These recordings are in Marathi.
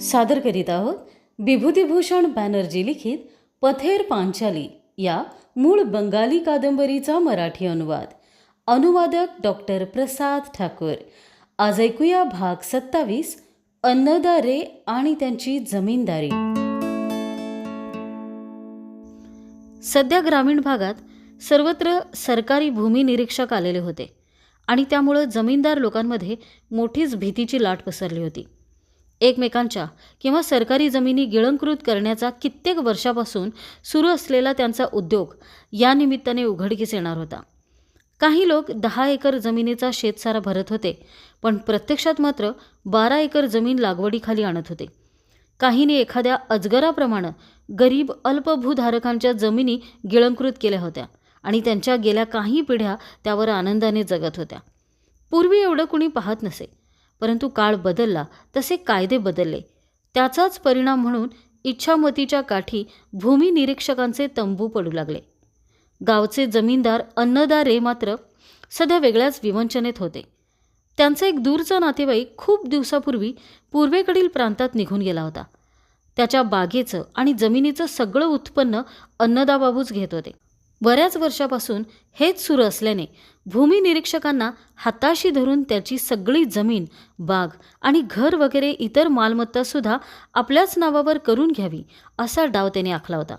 सादर करीत आहोत विभूतिभूषण बॅनर्जी लिखित पथेर पांचाली या मूळ बंगाली कादंबरीचा मराठी अनुवाद. अनुवादक डॉक्टर प्रसाद ठाकूर. आज ऐकूया भाग सत्तावीस अन्नदारे आणि त्यांची जमीनदारी. सध्या ग्रामीण भागात सर्वत्र सरकारी भूमी निरीक्षक आलेले होते. आणि त्यामुळं जमीनदार लोकांमध्ये मोठीच भीतीची लाट पसरली होती. एकमेकांच्या किंवा सरकारी जमिनी गिळंकृत करण्याचा कित्येक वर्षापासून सुरू असलेला त्यांचा उद्योग या निमित्ताने उघडकीस येणार होता. काही लोक दहा एकर जमिनीचा शेतसारा भरत होते पण प्रत्यक्षात मात्र बारा एकर जमीन लागवडीखाली आणत होते. काहींनी एखाद्या अजगराप्रमाणे गरीब अल्पभूधारकांच्या जमिनी गिळंकृत केल्या होत्या. आणि त्यांच्या गेल्या काही पिढ्या त्यावर आनंदाने जगत होत्या. पूर्वी एवढं कुणी पाहत नसे परंतु काळ बदलला तसे कायदे बदलले. त्याचाच परिणाम म्हणून इच्छामतीच्या काठी भूमी निरीक्षकांचे तंबू पडू लागले. गावचे जमीनदार अन्नदारे मात्र सध्या वेगळ्याच विवंचनेत होते. त्यांचा एक दूरचा नातेवाईक खूप दिवसापूर्वी पूर्वेकडील प्रांतात निघून गेला होता. त्याच्या बागेचं आणि जमिनीचं सगळं उत्पन्न अन्नदाबाबूच घेत होते. बऱ्याच वर्षापासून हेच सुरू असल्याने भूमी निरीक्षकांना हाताशी धरून त्याची सगळी जमीन बाग आणि घर वगैरे इतर मालमत्तासुद्धा आपल्याच नावावर करून घ्यावी असा डाव त्याने आखला होता.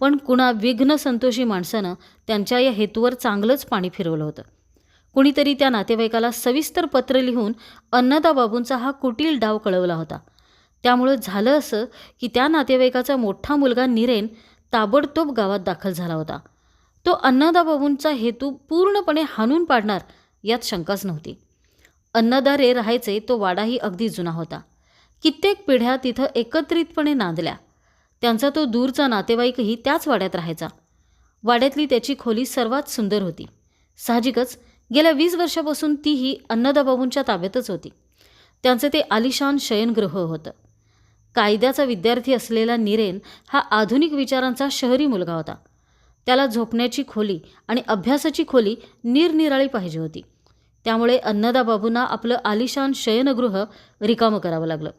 पण कुणा विघ्न संतोषी माणसानं त्यांच्या या हेतूवर चांगलंच पाणी फिरवलं होतं. कुणीतरी त्या नातेवाईकाला सविस्तर पत्र लिहून अन्नदाबाबूंचा हा कुटील डाव कळवला होता. त्यामुळं झालं असं की त्या नातेवाईकाचा मोठा मुलगा निरेन ताबडतोब गावात दाखल झाला होता. तो अन्नदाबाबूंचा हेतू पूर्णपणे हाणून पाडणार यात शंकाच नव्हती. अन्नदा रे राहायचे तो वाडाही अगदी जुना होता. कित्येक पिढ्या तिथं एकत्रितपणे नांदल्या. त्यांचा तो दूरचा नातेवाईकही त्याच वाड्यात राहायचा. वाड्यातली त्याची खोली सर्वात सुंदर होती. साहजिकच गेल्या वीस वर्षापासून तीही अन्नदाबाबूंच्या ताब्यातच होती. त्यांचं ते आलिशान शयनगृह होतं. कायद्याचा विद्यार्थी असलेला निरेन हा आधुनिक विचारांचा शहरी मुलगा होता. त्याला झोपण्याची खोली आणि अभ्यासाची खोली निरनिराळी पाहिजे होती. त्यामुळे अन्नदाबाबूंना आपलं आलिशान शयनगृह रिकामं करावं लागलं.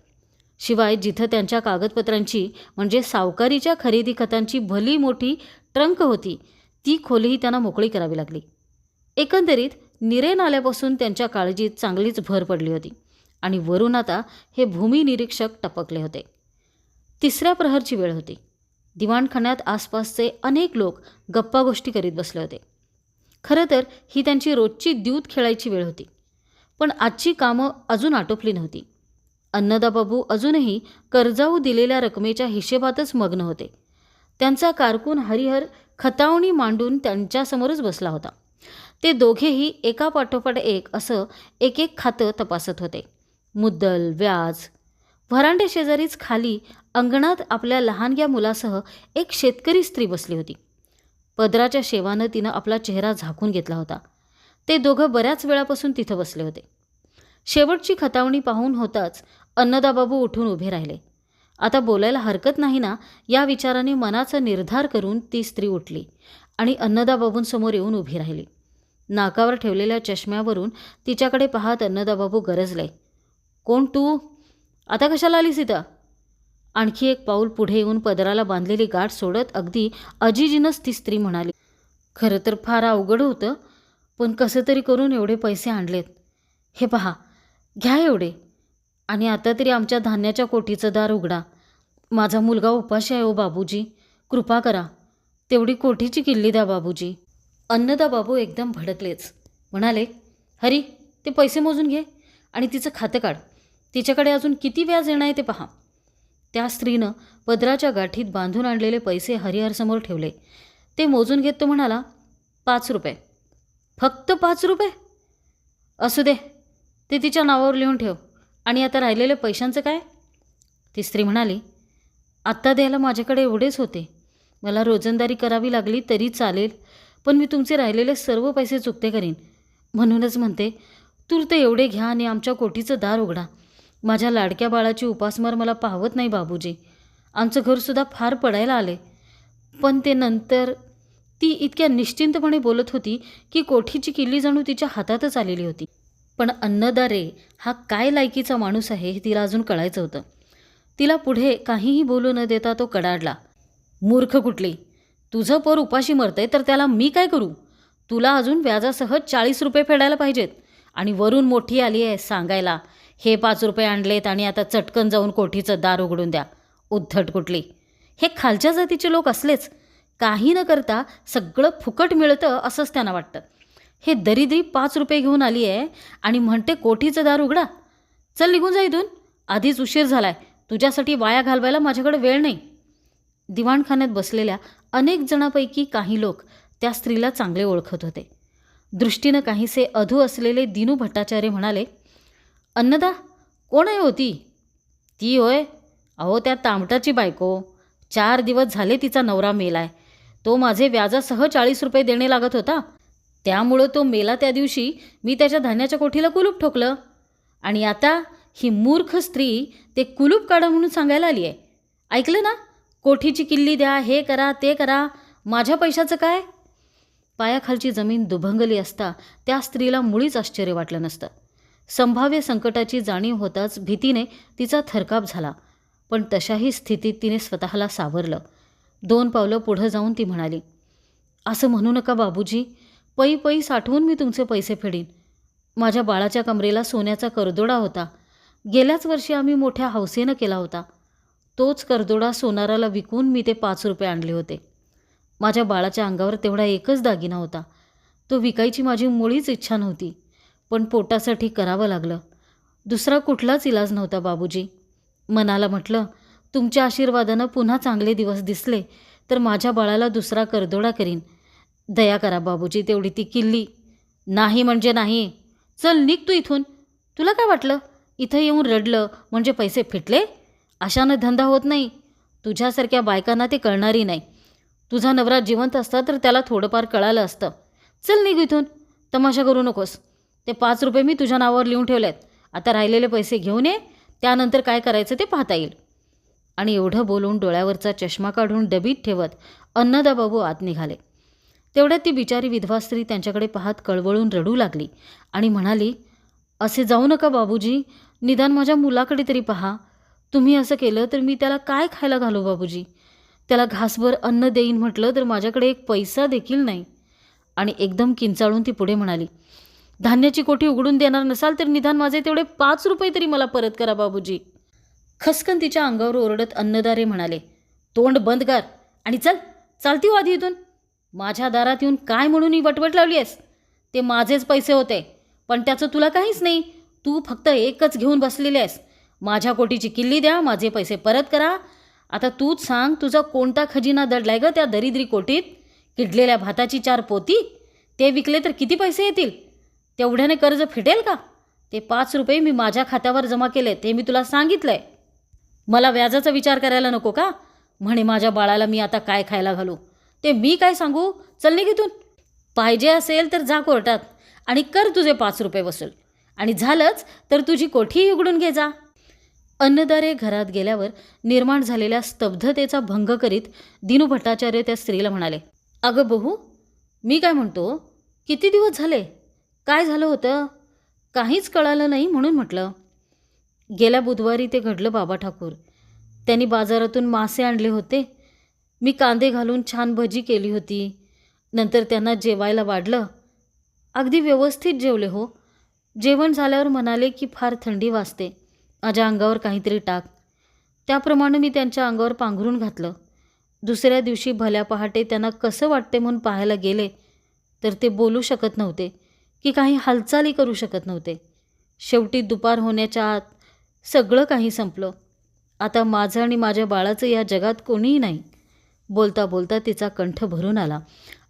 शिवाय जिथं त्यांच्या कागदपत्रांची म्हणजे सावकारीच्या खरेदी खतांची भली मोठी ट्रंक होती ती खोलीही त्यांना मोकळी करावी लागली. एकंदरीत निरेन आल्यापासून त्यांच्या काळजीत चांगलीच भर पडली होती आणि वरून आता हे भूमी निरीक्षक टपकले होते. तिसऱ्या प्रहरची वेळ होती. दिवाणखान्यात आसपासचे अनेक लोक गप्पा गोष्टी करीत बसले होते. खरं तर ही त्यांची रोजची द्यूत खेळायची वेळ होती. पण आजची कामं अजून आटोपली नव्हती. अन्नदाबाबू अजूनही कर्जाऊ दिलेल्या रकमेच्या हिशेबातच मग्न होते. त्यांचा कारकून हरिहर खतावणी मांडून त्यांच्यासमोरच बसला होता. ते दोघेही एका पाठोपाठ एक असं एक एक खातं तपासत होते. मुद्दल व्याज व्हरांडे शेजारीच खाली अंगणात आपल्या लहानग्या मुलासह एक शेतकरी स्त्री बसली होती. पदराच्या शेवानं तिनं आपला चेहरा झाकून घेतला होता. ते दोघं बऱ्याच वेळापासून तिथं बसले होते. शेवटची खतावणी पाहून होताच अन्नदाबाबू उठून उभे राहिले. आता बोलायला हरकत नाही ना या विचाराने मनाचा निर्धार करून ती स्त्री उठली आणि अन्नदाबाबूंसमोर येऊन उभी राहिली. नाकावर ठेवलेल्या चष्म्यावरून तिच्याकडे पाहत अन्नदाबाबू गरजले. कोण तू? आता कशाला आलीस इथं? आणखी एक पाऊल पुढे येऊन पदराला बांधलेली गाठ सोडत अगदी अजिजीनच ती स्त्री म्हणाली खरं तर फार अवघड होतं पण कसं तरी करून एवढे पैसे आणलेत. हे पहा घ्या एवढे. आणि आता तरी आमच्या धान्याच्या कोठीचं दार उघडा. माझा मुलगा उपाशी आहे ओ बाबूजी. कृपा करा. तेवढी कोठीची किल्ली द्या बाबूजी. अन्नदा बाबू एकदम भडकलेच. म्हणाले हरी ते पैसे मोजून घे आणि तिचं खातं काढ. तिच्याकडे अजून किती व्याज येणार आहे ते पहा. त्या स्त्रीनं पदराच्या गाठीत बांधून आणलेले पैसे हरिहरसमोर ठेवले. ते मोजून घेत तो म्हणाला पाच रुपये. फक्त पाच रुपये? असू दे. ते तिच्या नावावर लिहून ठेव. आणि आता राहिलेल्या पैशांचं काय? ती स्त्री म्हणाली आत्ता द्यायला माझ्याकडे एवढेच होते. मला रोजंदारी करावी लागली तरी चालेल पण मी तुमचे राहिलेले सर्व पैसे चुकते करीन. म्हणूनच म्हणते तूर ते एवढे घ्या आणि आमच्या कोठीचं दार उघडा. माझ्या लाडक्या बाळाची उपासमार मला पाहवत नाही बाबूजी. आमचं घरसुद्धा फार पडायला आले. पण ते नंतर ती इतक्या निश्चिंतपणे बोलत होती की कोठीची किल्ली जणू तिच्या हातातच आलेली होती. पण अन्नदारे हा काय लायकीचा माणूस आहे हे तिला अजून कळायचं होतं. तिला पुढे काहीही बोलू न देता तो कडाडला मूर्ख कुठली? तुझं पोर उपाशी मरतंय तर त्याला मी काय करू? तुला अजून व्याजासह चाळीस रुपये फेडायला पाहिजेत आणि वरून मोठी आली आहे सांगायला. हे पाच रुपये आणलेत आणि आता चटकन जाऊन कोठीचं दार उघडून द्या. उद्धट कुठली? हे खालच्या जातीचे लोक असलेच काही न करता सगळं फुकट मिळतं असंच त्यांना वाटतं. हे दरिद्री पाच रुपये घेऊन आली आहे आणि म्हणते कोठीचं दार उघडा. चल निघून जा इथून. आधीच उशीर झालाय. तुझ्यासाठी वाया घालवायला माझ्याकडे वेळ नाही. दिवाणखान्यात बसलेल्या अनेक जणांपैकी काही लोक त्या स्त्रीला चांगले ओळखत होते. दृष्टीनं काहीसे अधू असलेले दिनू भट्टाचार्य म्हणाले अन्नदा कोण आहे होती ती होय? अहो त्या तांबटाची बायको. चार दिवस झाले तिचा नवरा मेलाय. तो माझे व्याजासह चाळीस रुपये देणे लागत होता. त्यामुळं तो मेला त्या दिवशी मी त्याच्या धान्याच्या कोठीला कुलूप ठोकलं. आणि आता ही मूर्ख स्त्री ते कुलूप काढा म्हणून सांगायला आली आहे. ऐकलं ना? कोठीची किल्ली द्या हे करा ते करा. माझ्या पैशाचं काय? पायाखालची जमीन दुभंगली असता त्या स्त्रीला मुळीच आश्चर्य वाटलं नसतं. संभाव्य संकटाची जाणीव होताच भीतीने तिचा थरकाप झाला. पण तशाही स्थितीत तिने स्वतःला सावरलं. दोन पावलं पुढं जाऊन ती म्हणाली असं म्हणू नका बाबूजी. पै पै साठवून मी तुमचे पैसे फेडीन. माझ्या बाळाच्या कमरेला सोन्याचा करदोडा होता. गेल्याच वर्षी आम्ही मोठ्या हौसेनं केला होता. तोच करदोडा सोनाराला विकून मी ते पाच रुपये आणले होते. माझ्या बाळाच्या अंगावर तेवढा एकच दागिना होता. तो विकायची माझी मुळीच इच्छा नव्हती. पण पोटासाठी करावं लागलं. दुसरा कुठलाच इलाज नव्हता बाबूजी. मनाला म्हटलं तुमच्या आशीर्वादानं पुन्हा चांगले दिवस दिसले तर माझ्या बाळाला दुसरा करदोडा करीन. दया करा बाबूजी तेवढी ती किल्ली. नाही म्हणजे नाही. चल निघ तू इथून. तुला काय वाटलं? इथं येऊन रडलं म्हणजे पैसे फिटले? अशानं धंदा होत नाही. तुझ्यासारख्या बायकांना ते कळणारी नाही. तुझा नवरा जिवंत असता तर त्याला थोडंफार कळालं असतं. चल निघ इथून. तमाशा करू नकोस. ते पाच रुपये मी तुझ्या नावावर लिहून ठेवले आहेत आता राहिलेले पैसे घेऊन ये त्यानंतर काय करायचं ते पाहता येईल. आणि एवढं बोलून डोळ्यावरचा चष्मा काढून डबीत ठेवत अन्नदाबाबू आत निघाले. तेवढ्यात ती बिचारी विधवा स्त्री त्यांच्याकडे पाहत कळवळून रडू लागली आणि म्हणाली असे जाऊ नका बाबूजी. निदान माझ्या मुलाकडे तरी पहा. तुम्ही असं केलं तर मी त्याला काय खायला घालू बाबूजी? त्याला घासभर अन्न देईन म्हटलं तर माझ्याकडे एक पैसा देखील नाही. आणि एकदम किंचाळून ती पुढे म्हणाली धान्याची कोठी उघडून देणार नसाल तर निदान माझे तेवढे पाच रुपये तरी मला परत करा बाबूजी. खसकन तिच्या अंगावर ओरडत अन्नदारे म्हणाले तोंड बंद कर आणि चल चालती हो आधी इथून. माझ्या दारात येऊन काय म्हणून ही वटवट लावली आहेस? ते माझेच पैसे होते पण त्याचं तुला काहीच नाही. तू फक्त एकच घेऊन बसलेली आहेस. माझ्या कोटीची किल्ली द्या माझे पैसे परत करा. आता तूच सांग तुझा कोणता खजिना दडलाय ग त्या दरिद्री कोटीत किडलेल्या भाताची चार पोती? ते विकले तर किती पैसे येतील? तेवढ्याने कर्ज फिटेल का? ते पाच रुपये मी माझ्या खात्यावर जमा केले ते मी तुला सांगितलंय. मला व्याजाचा विचार करायला नको का? म्हणे माझ्या बाळाला मी आता काय खायला घालू? ते मी काय सांगू? चल निघितून पाहिजे असेल तर जा कोर्टात आणि कर तुझे पाच रुपये वसूल. आणि झालंच तर तुझी कोठीही उघडून घे जा. अन्नदारे घरात गेल्यावर निर्माण झालेल्या स्तब्धतेचा भंग करीत दिनू भट्टाचार्य त्या स्त्रीला म्हणाले अगं बहू मी काय म्हणतो? किती दिवस झाले? काय झालं होतं? काहीच कळालं नाही म्हणून म्हटलं. गेल्या बुधवारी ते घडलं बाबा ठाकूर. त्यांनी बाजारातून मासे आणले होते. मी कांदे घालून छान भजी केली होती. नंतर त्यांना जेवायला वाढलं. अगदी व्यवस्थित जेवले हो. जेवण झाल्यावर म्हणाले की फार थंडी वाजते. माझ्या अंगावर काहीतरी टाक. त्याप्रमाणे मी त्यांच्या अंगावर पांघरून घातलं. दुसऱ्या दिवशी भल्या पहाटे त्यांना कसं वाटते म्हणून पाहायला गेले तर ते बोलू शकत नव्हते. की काही हालचाली करू शकत नव्हते. शेवटी दुपार होण्याच्या आत सगळं काही संपलं. आता माझं आणि माझ्या बाळाचं या जगात कोणीही नाही. बोलता बोलता तिचा कंठ भरून आला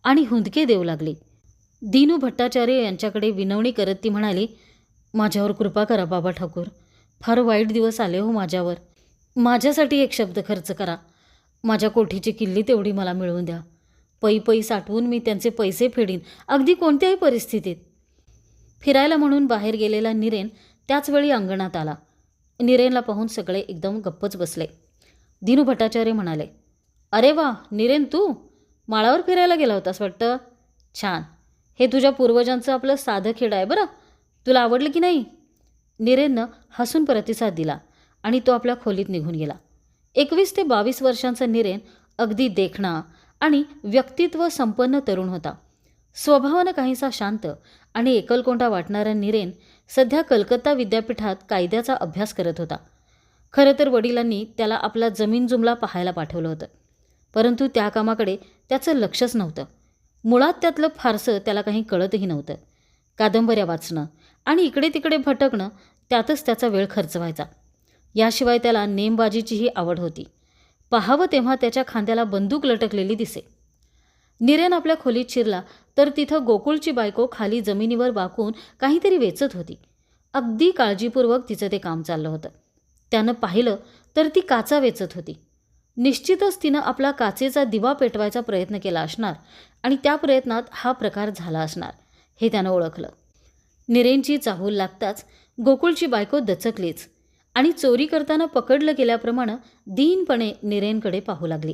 आणि हुंदके देऊ लागली. दीनू भट्टाचार्य यांच्याकडे विनवणी करत ती म्हणाली माझ्यावर कृपा करा बाबा ठाकूर. फार वाईट दिवस आले हो माझ्यावर. माझ्यासाठी एक शब्द खर्च करा. माझ्या कोठीची किल्ली तेवढी मला मिळवून द्या. पै पै साठवून मी त्यांचे पैसे फेडीन. अगदी कोणत्याही परिस्थितीत. फिरायला म्हणून बाहेर गेलेला निरेन त्याचवेळी अंगणात आला. निरेनला पाहून सगळे एकदम गप्पच बसले. दिनू भट्टाचार्य म्हणाले अरे वा निरेन तू? माळावर फिरायला गेला होतास वाटतं? छान. हे तुझ्या पूर्वजांचं आपलं साधं खेळ आहे बरं. तुला आवडलं की नाही? निरेननं हसून प्रतिसाद दिला आणि तो आपल्या खोलीत निघून गेला. एकवीस ते बावीस वर्षांचा निरेन अगदी देखणा आणि व्यक्तित्व संपन्न तरुण होता. स्वभावानं काहीसा शांत आणि एकलकोंडा वाटणारा निरेन सध्या कलकत्ता विद्यापीठात कायद्याचा अभ्यास करत होता. खरं तर वडिलांनी त्याला आपला जमीन जुमला पाहायला पाठवलं होतं. परंतु त्या कामाकडे त्याचं लक्षच नव्हतं. मुळात त्यातलं फारसं त्याला काही कळतही नव्हतं. कादंबऱ्या वाचणं आणि इकडे तिकडे भटकणं त्यातच त्याचा वेळ खर्च व्हायचा याशिवाय त्याला नेमबाजीचीही आवड होती. पाहावं तेव्हा त्याच्या खांद्याला बंदूक लटकलेली दिसे. निरेन आपल्या खोलीत शिरला तर तिथं गोकुळची बायको खाली जमिनीवर वाकून काहीतरी वेचत होती. अगदी काळजीपूर्वक तिचं ते काम चाललं होतं. त्यानं पाहिलं तर ती काचा वेचत होती. निश्चितच तिनं आपला काचेचा दिवा पेटवायचा प्रयत्न केला असणार आणि त्या प्रयत्नात हा प्रकार झाला असणार हे त्यानं ओळखलं. निरेंची चाहूल लागताच गोकुळची बायको दचकलीच आणि चोरी करताना पकडलं गेल्याप्रमाणे दीनपणे निरेनकडे पाहू लागली.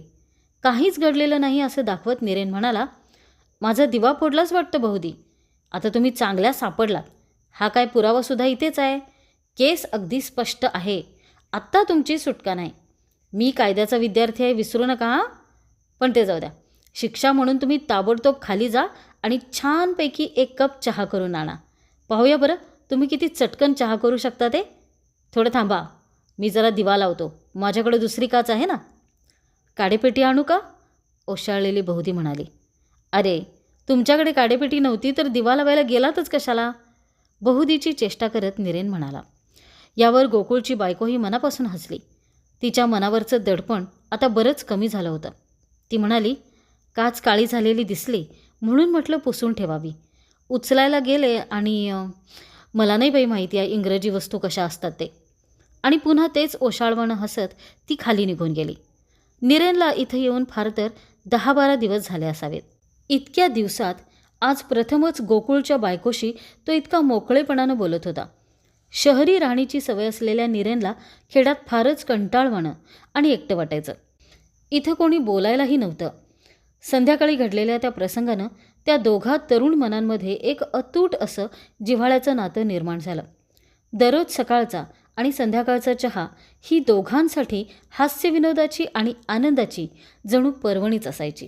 काहीच घडलेलं नाही असं दाखवत निरेन म्हणाला माझा दिवा फोडलाच वाटतं बहुदी. आता तुम्ही चांगल्या सापडलात. हा काय पुरावासुद्धा इथेच आहे? केस अगदी स्पष्ट आहे. आत्ता तुमची सुटका नाही. मी कायद्याचा विद्यार्थी आहे विसरू नका हां? पण ते जाऊ द्या. शिक्षा म्हणून तुम्ही ताबडतोब खाली जा आणि छानपैकी एक कप चहा करून आणा. पाहूया बरं तुम्ही किती चटकन चहा करू शकता ते? थोडं थांबा. मी जरा दिवा लावतो. माझ्याकडे दुसरी काच आहे ना? काडेपेटी आणू का? ओशाळलेली बहुदी म्हणाली. अरे तुमच्याकडे काडेपेटी नव्हती तर दिवा लावायला गेलातच कशाला? बहुदीची चेष्टा करत निरेन म्हणाला. यावर गोकुळची बायकोही मनापासून हसली. तिच्या मनावरचं दडपण आता बरंच कमी झालं होतं. ती म्हणाली काच काळी झालेली दिसली म्हणून म्हटलं पुसून ठेवावी. उचलायला गेले आणि मला नाही बाई माहिती आहे इंग्रजी वस्तू कशा असतात ते. आणि पुन्हा तेच ओशाळवणं हसत ती खाली निघून गेली. निरेनला इथं येऊन फार तर दहा बारा दिवस झाले असावेत. इतक्या दिवसात आज प्रथमच गोकुळच्या बायकोशी तो इतका मोकळेपणानं बोलत होता. शहरी राणीची सवय असलेल्या निरेनला खेड्यात फारच कंटाळवाणं आणि एकटं वाटायचं. इथं कोणी बोलायलाही नव्हतं. संध्याकाळी घडलेल्या त्या प्रसंगानं त्या दोघा तरुण मनांमध्ये एक अतूट असं जिव्हाळ्याचं नातं निर्माण झालं. दररोज सकाळचा आणि संध्याकाळचा चहा ही दोघांसाठी हास्यविनोदाची आणि आनंदाची जणू पर्वणीच असायची.